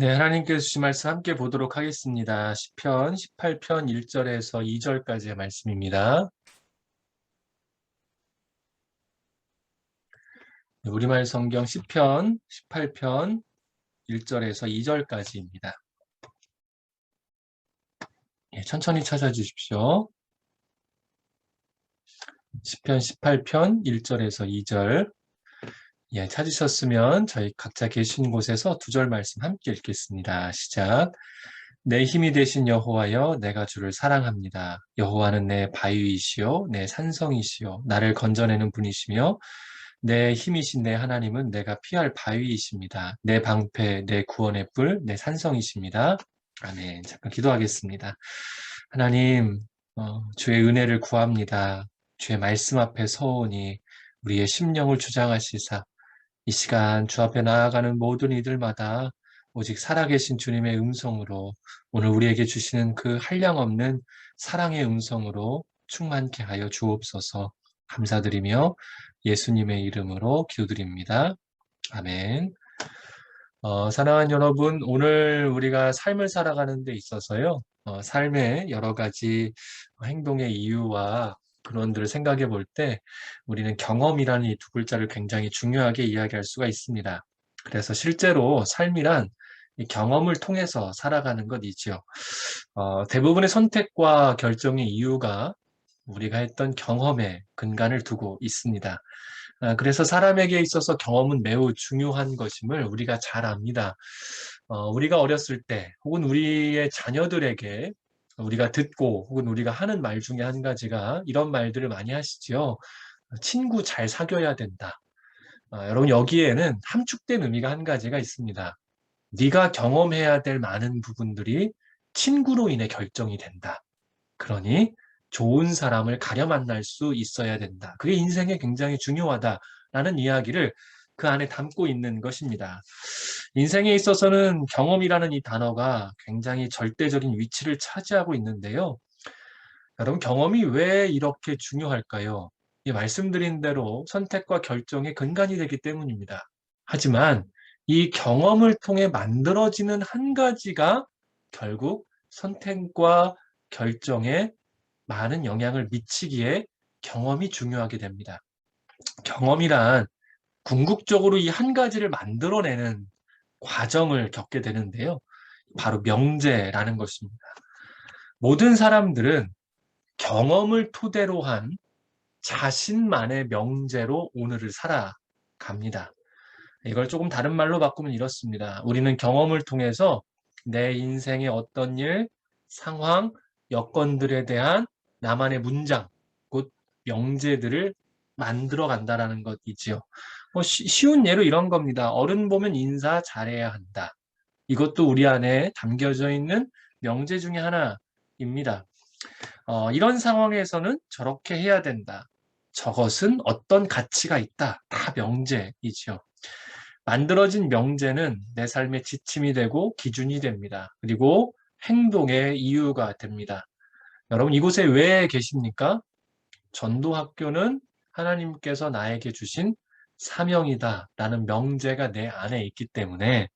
네, 하나님께서 주신 말씀 함께 보도록 하겠습니다. 10편 18편 1절에서 2절까지의 말씀입니다. 네, 우리말 성경 10편 18편 1절에서 2절까지입니다. 네, 천천히 찾아주십시오. 10편 18편 1절에서 2절 예, 찾으셨으면 저희 각자 계신 곳에서 두 절 말씀 함께 읽겠습니다. 시작. 내 힘이 되신 여호와여 내가 주를 사랑합니다. 여호와는 내 바위이시요 내 산성이시요 나를 건져내는 분이시며 내 힘이신 내 하나님은 내가 피할 바위이십니다. 내 방패, 내 구원의 뿔, 내 산성이십니다. 아멘. 잠깐 기도하겠습니다. 하나님, 어, 주의 은혜를 구합니다. 주의 말씀 앞에 서오니 우리의 심령을 주장하시사 이 시간 주 앞에 나아가는 모든 이들마다 오직 살아계신 주님의 음성으로 오늘 우리에게 주시는 그 한량없는 사랑의 음성으로 충만케 하여 주옵소서 감사드리며 예수님의 이름으로 기도드립니다. 아멘. 어, 사랑하는 여러분, 오늘 우리가 삶을 살아가는 데 있어서요, 어, 삶의 여러 가지 행동의 이유와 근원들을 생각해 볼 때 우리는 경험이라는 이 두 글자를 굉장히 중요하게 이야기할 수가 있습니다. 그래서 실제로 삶이란 이 경험을 통해서 살아가는 것이지요. 어, 대부분의 선택과 결정의 이유가 우리가 했던 경험에 근간을 두고 있습니다. 아, 그래서 사람에게 있어서 경험은 매우 중요한 것임을 우리가 잘 압니다. 어, 우리가 어렸을 때 혹은 우리의 자녀들에게 우리가 듣고 혹은 우리가 하는 말 중에 한 가지가 이런 말들을 많이 하시지요. 친구 잘 사귀어야 된다. 아, 여러분 여기에는 함축된 의미가 한 가지가 있습니다. 네가 경험해야 될 많은 부분들이 친구로 인해 결정이 된다. 그러니 좋은 사람을 가려 만날 수 있어야 된다. 그게 인생에 굉장히 중요하다라는 이야기를 그 안에 담고 있는 것입니다. 인생에 있어서는 경험이라는 이 단어가 굉장히 절대적인 위치를 차지하고 있는데요. 여러분, 경험이 왜 이렇게 중요할까요? 이 말씀드린 대로 선택과 결정의 근간이 되기 때문입니다. 하지만 이 경험을 통해 만들어지는 한 가지가 결국 선택과 결정에 많은 영향을 미치기에 경험이 중요하게 됩니다. 경험이란 궁극적으로 이 한 가지를 만들어내는 과정을 겪게 되는데요. 바로 명제라는 것입니다. 모든 사람들은 경험을 토대로 한 자신만의 명제로 오늘을 살아갑니다. 이걸 조금 다른 말로 바꾸면 이렇습니다. 우리는 경험을 통해서 내 인생의 어떤 일, 상황, 여건들에 대한 나만의 문장, 곧 명제들을 만들어 간다라는 것이지요. 뭐 쉬운 예로 이런 겁니다. 어른 보면 인사 잘해야 한다. 이것도 우리 안에 담겨져 있는 명제 중에 하나입니다. 어, 이런 상황에서는 저렇게 해야 된다. 저것은 어떤 가치가 있다. 다 명제이죠. 만들어진 명제는 내 삶의 지침이 되고 기준이 됩니다. 그리고 행동의 이유가 됩니다. 여러분 이곳에 왜 계십니까? 전도학교는 하나님께서 나에게 주신 사명이다 라는 명제가 내 안에 있기 때문에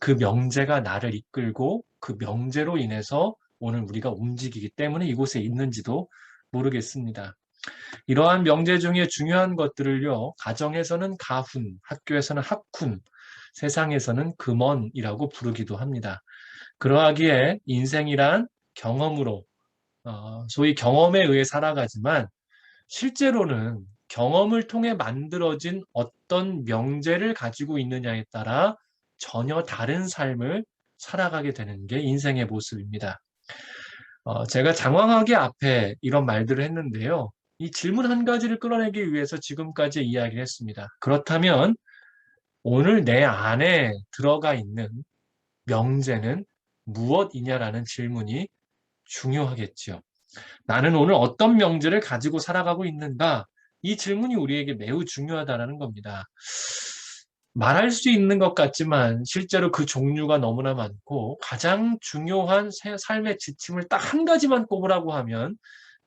그 명제가 나를 이끌고 그 명제로 인해서 오늘 우리가 움직이기 때문에 이곳에 있는지도 모르겠습니다. 이러한 명제 중에 중요한 것들을요, 가정에서는 가훈, 학교에서는 학훈, 세상에서는 금원이라고 부르기도 합니다. 그러하기에 인생이란 경험으로, 어, 소위 경험에 의해 살아가지만 실제로는 경험을 통해 만들어진 어떤 명제를 가지고 있느냐에 따라 전혀 다른 삶을 살아가게 되는 게 인생의 모습입니다. 어, 제가 장황하게 앞에 이런 말들을 했는데요. 이 질문 한 가지를 끌어내기 위해서 지금까지 이야기를 했습니다. 그렇다면 오늘 내 안에 들어가 있는 명제는 무엇이냐라는 질문이 중요하겠죠. 나는 오늘 어떤 명제를 가지고 살아가고 있는가? 이 질문이 우리에게 매우 중요하다는 겁니다. 말할 수 있는 것 같지만 실제로 그 종류가 너무나 많고 가장 중요한 삶의 지침을 딱 한 가지만 꼽으라고 하면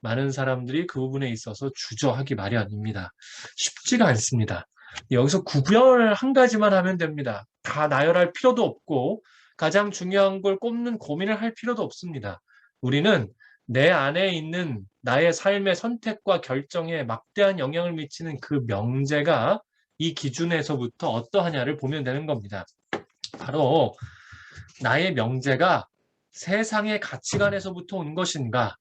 많은 사람들이 그 부분에 있어서 주저하기 마련입니다. 쉽지가 않습니다. 여기서 구별 한 가지만 하면 됩니다. 다 나열할 필요도 없고 가장 중요한 걸 꼽는 고민을 할 필요도 없습니다. 우리는 내 안에 있는 나의 삶의 선택과 결정에 막대한 영향을 미치는 그 명제가 이 기준에서부터 어떠하냐를 보면 되는 겁니다. 바로 나의 명제가 세상의 가치관에서부터 온 것인가?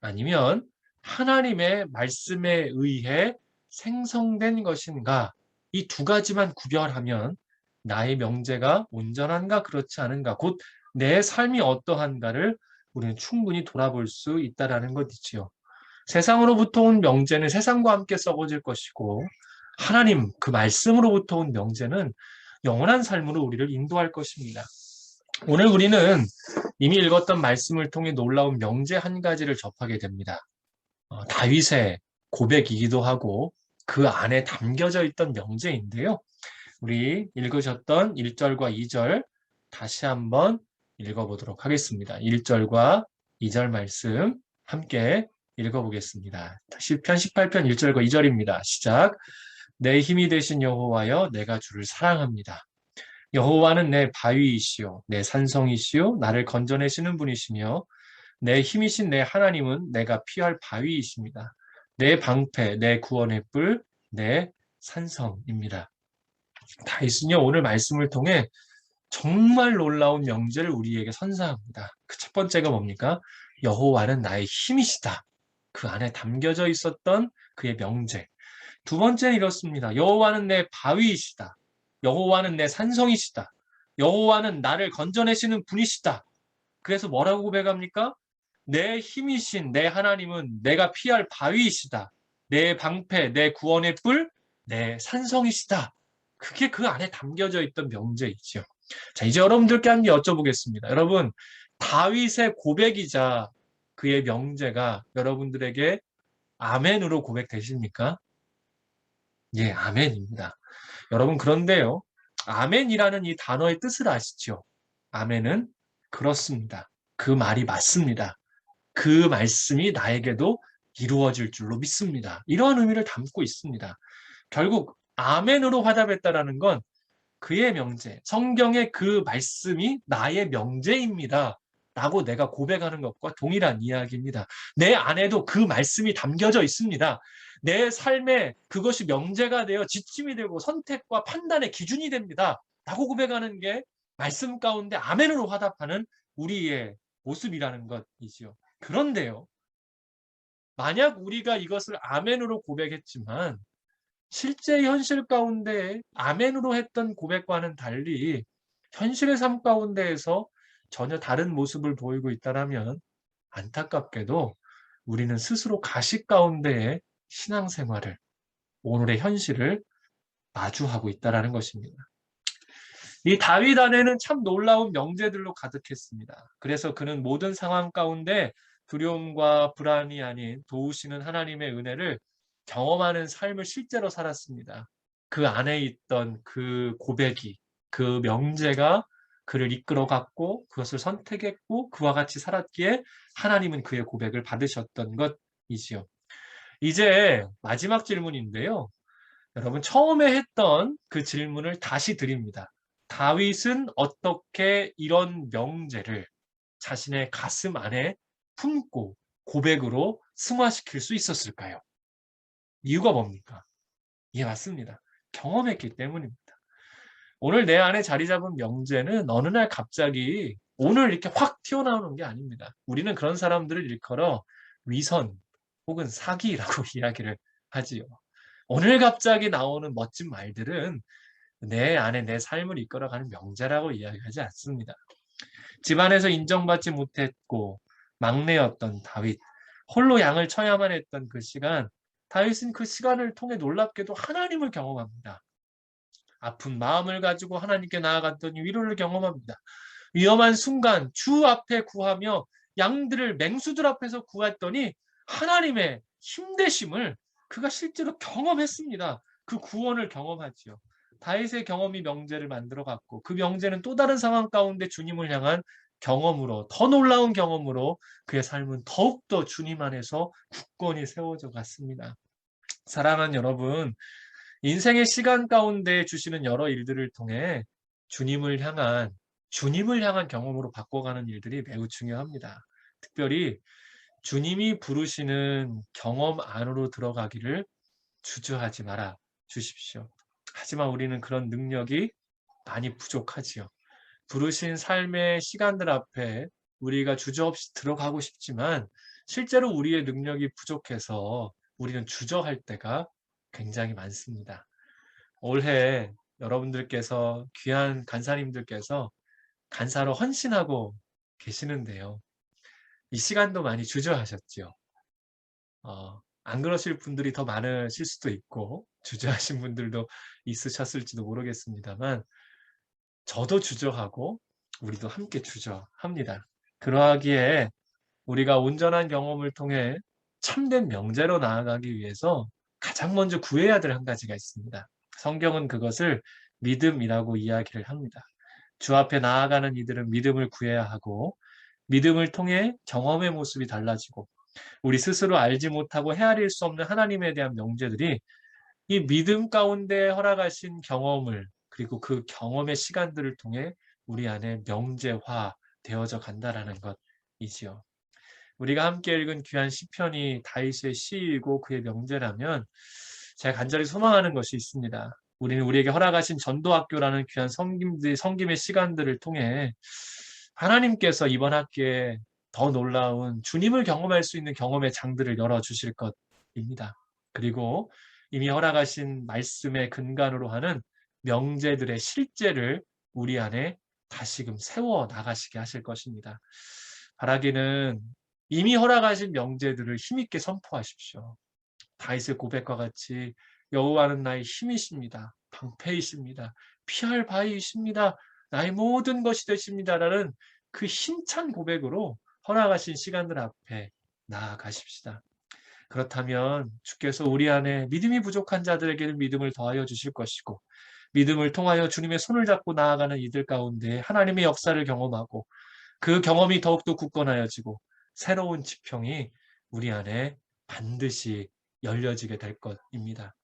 아니면 하나님의 말씀에 의해 생성된 것인가? 이 두 가지만 구별하면 나의 명제가 온전한가 그렇지 않은가? 곧 내 삶이 어떠한가를 우리는 충분히 돌아볼 수 있다라는 것이지요. 세상으로부터 온 명제는 세상과 함께 썩어질 것이고 하나님 그 말씀으로부터 온 명제는 영원한 삶으로 우리를 인도할 것입니다. 오늘 우리는 이미 읽었던 말씀을 통해 놀라운 명제 한 가지를 접하게 됩니다. 어, 다윗의 고백이기도 하고 그 안에 담겨져 있던 명제인데요. 우리 읽으셨던 1절과 2절 다시 한번 읽어보도록 하겠습니다. 1절과 2절 말씀 함께 읽어보겠습니다. 시편 18편 1절과 2절입니다. 시작. 내 힘이 되신 여호와여 내가 주를 사랑합니다. 여호와는 내 바위이시요 내 산성이시요 나를 건져내시는 분이시며 내 힘이신 내 하나님은 내가 피할 바위이십니다. 내 방패, 내 구원의 뿔, 내 산성입니다. 다윗은요 오늘 말씀을 통해 정말 놀라운 명제를 우리에게 선사합니다. 그 첫 번째가 뭡니까? 여호와는 나의 힘이시다. 그 안에 담겨져 있었던 그의 명제. 두 번째는 이렇습니다. 여호와는 내 바위이시다. 여호와는 내 산성이시다. 여호와는 나를 건져내시는 분이시다. 그래서 뭐라고 고백합니까? 내 힘이신 내 하나님은 내가 피할 바위이시다. 내 방패, 내 구원의 뿔, 내 산성이시다. 그게 그 안에 담겨져 있던 명제이지요. 자, 이제 여러분들께 한 개 여쭤보겠습니다. 여러분, 다윗의 고백이자 그의 명제가 여러분들에게 아멘으로 고백되십니까? 예, 아멘입니다. 여러분, 그런데요. 아멘이라는 이 단어의 뜻을 아시죠? 아멘은 그렇습니다. 그 말이 맞습니다. 그 말씀이 나에게도 이루어질 줄로 믿습니다. 이러한 의미를 담고 있습니다. 결국 아멘으로 화답했다라는 건 그의 명제, 성경의 그 말씀이 나의 명제입니다. 라고 내가 고백하는 것과 동일한 이야기입니다. 내 안에도 그 말씀이 담겨져 있습니다. 내 삶에 그것이 명제가 되어 지침이 되고 선택과 판단의 기준이 됩니다. 라고 고백하는 게 말씀 가운데 아멘으로 화답하는 우리의 모습이라는 것이지요. 그런데요. 만약 우리가 이것을 아멘으로 고백했지만 실제 현실 가운데 아멘으로 했던 고백과는 달리 현실의 삶 가운데에서 전혀 다른 모습을 보이고 있다면 안타깝게도 우리는 스스로 가식 가운데의 신앙생활을 오늘의 현실을 마주하고 있다는 것입니다. 이 다윗 안에는 참 놀라운 명제들로 가득했습니다. 그래서 그는 모든 상황 가운데 두려움과 불안이 아닌 도우시는 하나님의 은혜를 경험하는 삶을 실제로 살았습니다. 그 안에 있던 그 고백이, 그 명제가 그를 이끌어갔고 그것을 선택했고 그와 같이 살았기에 하나님은 그의 고백을 받으셨던 것이지요. 이제 마지막 질문인데요. 여러분 처음에 했던 그 질문을 다시 드립니다. 다윗은 어떻게 이런 명제를 자신의 가슴 안에 품고 고백으로 승화시킬 수 있었을까요? 이유가 뭡니까? 예, 맞습니다. 경험했기 때문입니다. 오늘 내 안에 자리 잡은 명제는 어느 날 갑자기 오늘 이렇게 확 튀어나오는 게 아닙니다. 우리는 그런 사람들을 일컬어 위선 혹은 사기라고 이야기를 하지요. 오늘 갑자기 나오는 멋진 말들은 내 안에 내 삶을 이끌어가는 명제라고 이야기하지 않습니다. 집안에서 인정받지 못했고 막내였던 다윗, 홀로 양을 쳐야만 했던 그 시간 다윗은 그 시간을 통해 놀랍게도 하나님을 경험합니다. 아픈 마음을 가지고 하나님께 나아갔더니 위로를 경험합니다. 위험한 순간 주 앞에 구하며 양들을 맹수들 앞에서 구했더니 하나님의 힘대심을 그가 실제로 경험했습니다. 그 구원을 경험하지요. 다윗의 경험이 명제를 만들어 갔고 그 명제는 또 다른 상황 가운데 주님을 향한 경험으로 더 놀라운 경험으로 그의 삶은 더욱더 주님 안에서 굳건히 세워져 갔습니다. 사랑하는 여러분, 인생의 시간 가운데 주시는 여러 일들을 통해 주님을 향한 주님을 향한 경험으로 바꿔가는 일들이 매우 중요합니다. 특별히 주님이 부르시는 경험 안으로 들어가기를 주저하지 말아 주십시오. 하지만 우리는 그런 능력이 많이 부족하지요. 부르신 삶의 시간들 앞에 우리가 주저없이 들어가고 싶지만 실제로 우리의 능력이 부족해서 우리는 주저할 때가 굉장히 많습니다. 올해 여러분들께서 귀한 간사님들께서 간사로 헌신하고 계시는데요. 이 시간도 많이 주저하셨죠. 어, 안 그러실 분들이 더 많으실 수도 있고 주저하신 분들도 있으셨을지도 모르겠습니다만 저도 주저하고 우리도 함께 주저합니다. 그러하기에 우리가 온전한 경험을 통해 참된 명제로 나아가기 위해서 가장 먼저 구해야 될 한 가지가 있습니다. 성경은 그것을 믿음이라고 이야기를 합니다. 주 앞에 나아가는 이들은 믿음을 구해야 하고 믿음을 통해 경험의 모습이 달라지고 우리 스스로 알지 못하고 헤아릴 수 없는 하나님에 대한 명제들이 이 믿음 가운데 허락하신 경험을 그리고 그 경험의 시간들을 통해 우리 안에 명제화 되어져 간다라는 것이지요. 우리가 함께 읽은 귀한 시편이 다윗의 시이고 그의 명제라면 제가 간절히 소망하는 것이 있습니다. 우리는 우리에게 허락하신 전도학교라는 귀한 성김들, 성김의 시간들을 통해 하나님께서 이번 학기에 더 놀라운 주님을 경험할 수 있는 경험의 장들을 열어주실 것입니다. 그리고 이미 허락하신 말씀의 근간으로 하는 명제들의 실제를 우리 안에 다시금 세워 나가시게 하실 것입니다. 바라기는 이미 허락하신 명제들을 힘있게 선포하십시오. 다윗의 고백과 같이 여호와는 나의 힘이십니다. 방패이십니다. 피할 바위이십니다. 나의 모든 것이 되십니다라는 그 힘찬 고백으로 허락하신 시간들 앞에 나아가십시다. 그렇다면 주께서 우리 안에 믿음이 부족한 자들에게는 믿음을 더하여 주실 것이고 믿음을 통하여 주님의 손을 잡고 나아가는 이들 가운데 하나님의 역사를 경험하고 그 경험이 더욱더 굳건하여지고 새로운 지평이 우리 안에 반드시 열려지게 될 것입니다.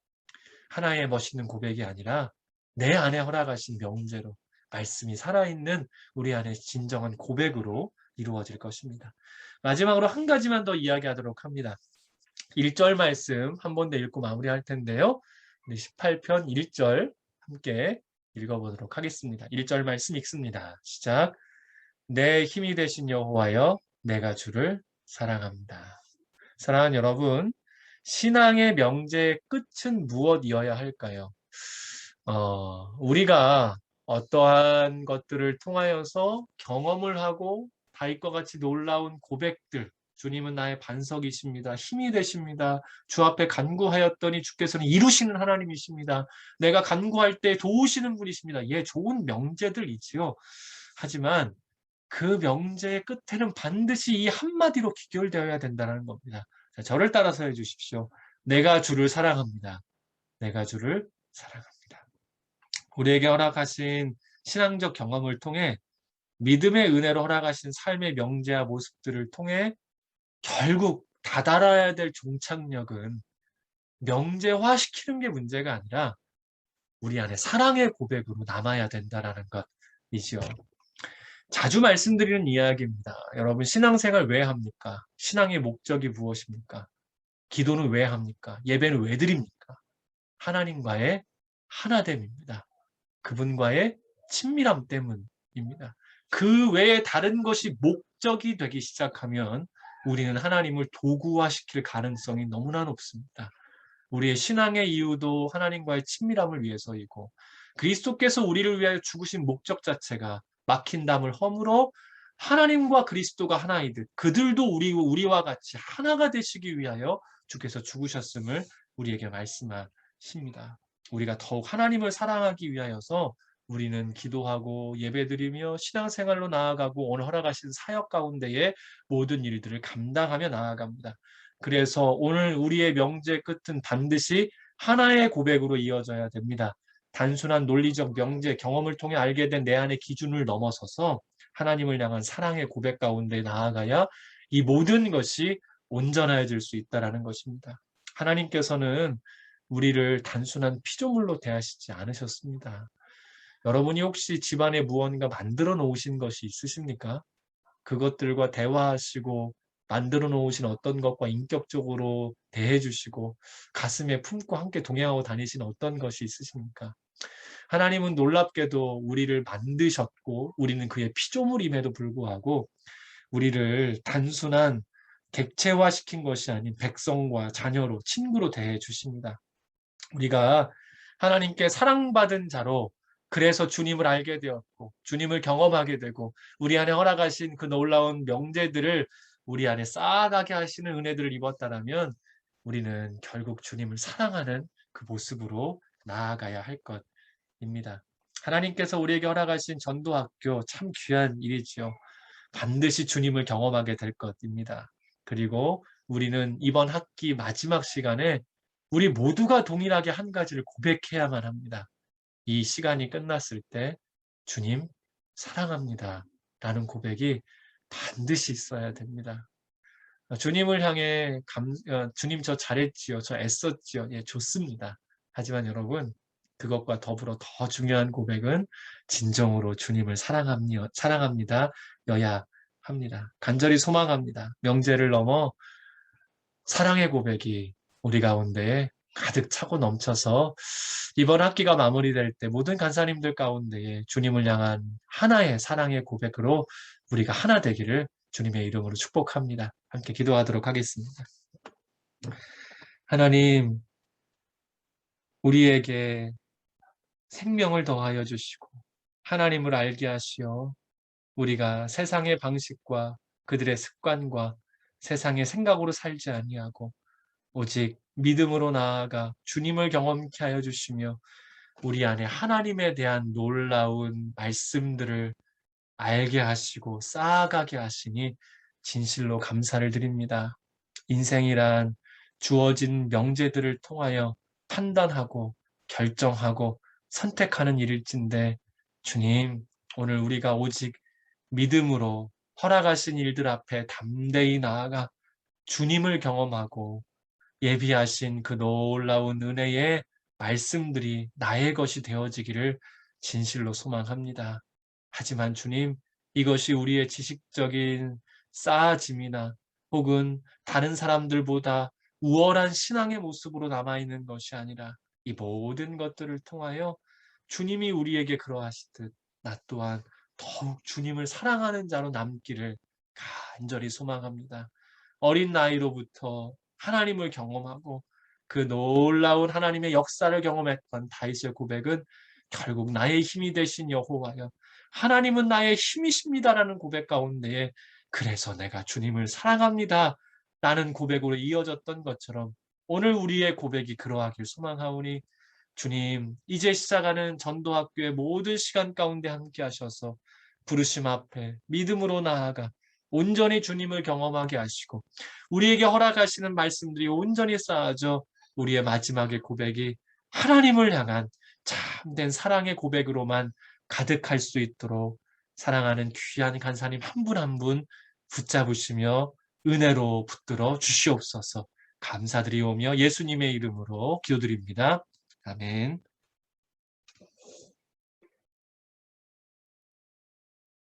하나의 멋있는 고백이 아니라 내 안에 허락하신 명제로 말씀이 살아있는 우리 안에 진정한 고백으로 이루어질 것입니다. 마지막으로 한 가지만 더 이야기하도록 합니다. 1절 말씀 한 번 더 읽고 마무리할 텐데요. 18편 1절 함께 읽어보도록 하겠습니다. 1절 말씀 읽습니다. 시작. 내 힘이 되신 여호와여 내가 주를 사랑합니다. 사랑하는 여러분, 신앙의 명제의 끝은 무엇이어야 할까요? 어, 우리가 어떠한 것들을 통하여서 경험을 하고 다윗과 같이 놀라운 고백들, 주님은 나의 반석이십니다. 힘이 되십니다. 주 앞에 간구하였더니 주께서는 이루시는 하나님이십니다. 내가 간구할 때 도우시는 분이십니다. 예, 좋은 명제들이지요. 하지만 그 명제의 끝에는 반드시 이 한마디로 기결되어야 된다는 겁니다. 자, 저를 따라서 해주십시오. 내가 주를 사랑합니다. 내가 주를 사랑합니다. 우리에게 허락하신 신앙적 경험을 통해 믿음의 은혜로 허락하신 삶의 명제와 모습들을 통해 결국 다다라야 될 종착역은 명제화 시키는 게 문제가 아니라 우리 안에 사랑의 고백으로 남아야 된다라는 것이지요. 자주 말씀드리는 이야기입니다. 여러분 신앙생활 왜 합니까? 신앙의 목적이 무엇입니까? 기도는 왜 합니까? 예배는 왜 드립니까? 하나님과의 하나됨입니다. 그분과의 친밀함 때문입니다. 그 외에 다른 것이 목적이 되기 시작하면 우리는 하나님을 도구화시킬 가능성이 너무나 높습니다. 우리의 신앙의 이유도 하나님과의 친밀함을 위해서이고 그리스도께서 우리를 위하여 죽으신 목적 자체가 막힌 담을 허물어 하나님과 그리스도가 하나이 듯 그들도 우리, 우리와 같이 하나가 되시기 위하여 주께서 죽으셨음을 우리에게 말씀하십니다. 우리가 더욱 하나님을 사랑하기 위하여서 우리는 기도하고 예배드리며 신앙생활로 나아가고 오늘 허락하신 사역 가운데에 모든 일들을 감당하며 나아갑니다. 그래서 오늘 우리의 명제 끝은 반드시 하나의 고백으로 이어져야 됩니다. 단순한 논리적 명제, 경험을 통해 알게 된 내 안의 기준을 넘어서서 하나님을 향한 사랑의 고백 가운데 나아가야 이 모든 것이 온전해질 수 있다는 것입니다. 하나님께서는 우리를 단순한 피조물로 대하시지 않으셨습니다. 여러분이 혹시 집안에 무언가 만들어 놓으신 것이 있으십니까? 그것들과 대화하시고 만들어 놓으신 어떤 것과 인격적으로 대해 주시고 가슴에 품고 함께 동행하고 다니신 어떤 것이 있으십니까? 하나님은 놀랍게도 우리를 만드셨고 우리는 그의 피조물임에도 불구하고 우리를 단순한 객체화시킨 것이 아닌 백성과 자녀로 친구로 대해 주십니다. 우리가 하나님께 사랑받은 자로 그래서 주님을 알게 되었고 주님을 경험하게 되고 우리 안에 허락하신 그 놀라운 명제들을 우리 안에 쌓아가게 하시는 은혜들을 입었다라면 우리는 결국 주님을 사랑하는 그 모습으로 나아가야 할 것 입니다. 하나님께서 우리에게 허락하신 전도학교 참 귀한 일이지요. 반드시 주님을 경험하게 될 것입니다. 그리고 우리는 이번 학기 마지막 시간에 우리 모두가 동일하게 한 가지를 고백해야만 합니다. 이 시간이 끝났을 때 주님 사랑합니다. 라는 고백이 반드시 있어야 됩니다. 주님을 향해 감, 어, 주님 저 잘했지요. 저 애썼지요. 예, 좋습니다. 하지만 여러분 그것과 더불어 더 중요한 고백은 진정으로 주님을 사랑합니다. 사랑합니다. 여야 합니다. 간절히 소망합니다. 명제를 넘어 사랑의 고백이 우리 가운데 가득 차고 넘쳐서 이번 학기가 마무리될 때 모든 간사님들 가운데 주님을 향한 하나의 사랑의 고백으로 우리가 하나 되기를 주님의 이름으로 축복합니다. 함께 기도하도록 하겠습니다. 하나님, 우리에게 생명을 더하여 주시고 하나님을 알게 하시어 우리가 세상의 방식과 그들의 습관과 세상의 생각으로 살지 아니하고 오직 믿음으로 나아가 주님을 경험케 하여 주시며 우리 안에 하나님에 대한 놀라운 말씀들을 알게 하시고 쌓아가게 하시니 진실로 감사를 드립니다. 인생이란 주어진 명제들을 통하여 판단하고 결정하고 선택하는 일일진데 주님 오늘 우리가 오직 믿음으로 허락하신 일들 앞에 담대히 나아가 주님을 경험하고 예비하신 그 놀라운 은혜의 말씀들이 나의 것이 되어지기를 진실로 소망합니다. 하지만 주님, 이것이 우리의 지식적인 쌓아짐이나 혹은 다른 사람들보다 우월한 신앙의 모습으로 남아있는 것이 아니라 이 모든 것들을 통하여 주님이 우리에게 그러하시듯 나 또한 더욱 주님을 사랑하는 자로 남기를 간절히 소망합니다. 어린 나이로부터 하나님을 경험하고 그 놀라운 하나님의 역사를 경험했던 다윗의 고백은 결국 나의 힘이 되신 여호와여 하나님은 나의 힘이십니다라는 고백 가운데에 그래서 내가 주님을 사랑합니다 라는 고백으로 이어졌던 것처럼 오늘 우리의 고백이 그러하길 소망하오니 주님 이제 시작하는 전도학교의 모든 시간 가운데 함께 하셔서 부르심 앞에 믿음으로 나아가 온전히 주님을 경험하게 하시고 우리에게 허락하시는 말씀들이 온전히 쌓아져 우리의 마지막의 고백이 하나님을 향한 참된 사랑의 고백으로만 가득할 수 있도록 사랑하는 귀한 간사님 한 분 한분 붙잡으시며 은혜로 붙들어 주시옵소서 감사드리오며 예수님의 이름으로 기도드립니다. 아멘.